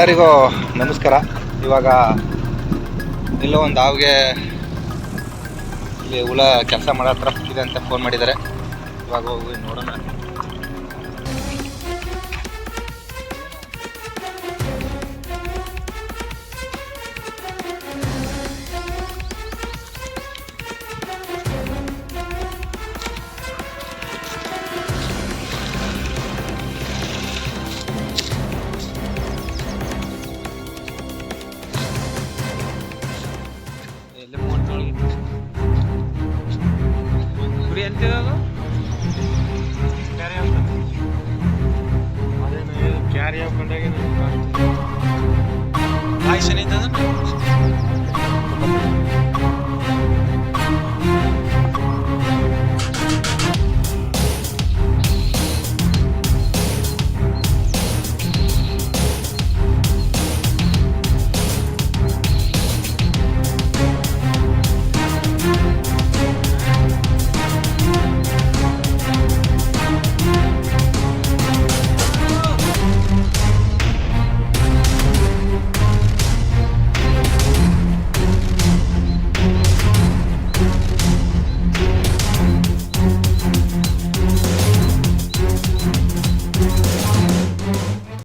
ಎಲ್ಲರಿಗೂ ನಮಸ್ಕಾರ. ಇವಾಗ ಇಲ್ಲೋ ಒಂದು ಹಾವಿಗೆ ಇಲ್ಲಿ ಹುಳ ಕೆಲಸ ಮಾಡೋ ಹತ್ರ ಇದೆ ಅಂತ ಫೋನ್ ಮಾಡಿದ್ದಾರೆ. ಇವಾಗ ಹೋಗಿ ನೋಡೋಣ. ಗುರಿ ಎಂತಿದೆ ಅದು ಕ್ಯಾರಿಯರ್ ಕ್ಯಾರಿಯರ್ ಬಂಡಾಗ